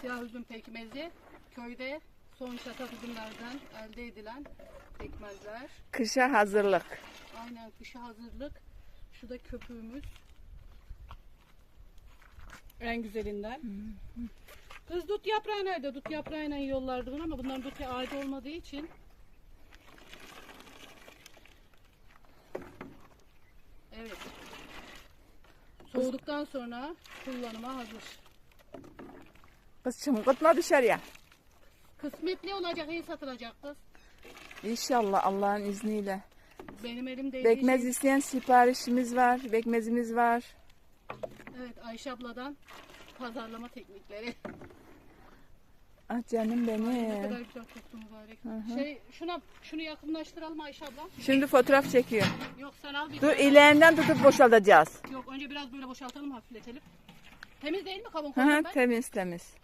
Siyah üzüm pekmezi köyde son şatak üzümlerden elde edilen pekmezler. Kışa hazırlık. Aynen kışa hazırlık. Şu da köpüğümüz. En güzelinden. Kız dut yaprağı nerede? Dut yaprağıyla yollardı bunu ama bunların dut ağacı olmadığı için Evet. Soğuduktan sonra kullanıma hazır. Kız çıngıtma dışarıya. Kısmetli olacak, iyi satılacak kız. İnşallah Allah'ın izniyle. Benim elimde Bekmez isteyen siparişimiz var. Bekmezimiz var. Evet Ayşe abladan pazarlama teknikleri. Ah canım Ne kadar benim. güzel koktu mübarek. Şey şuna şunu yakınlaştıralım Ayşe abla. Şimdi fotoğraf çekiyor. Yok sen al bir Dur tane. ileğinden tutup boşaltacağız. Yok önce biraz böyle boşaltalım hafifletelim. Temiz değil mi kavun Hı hı, temiz temiz.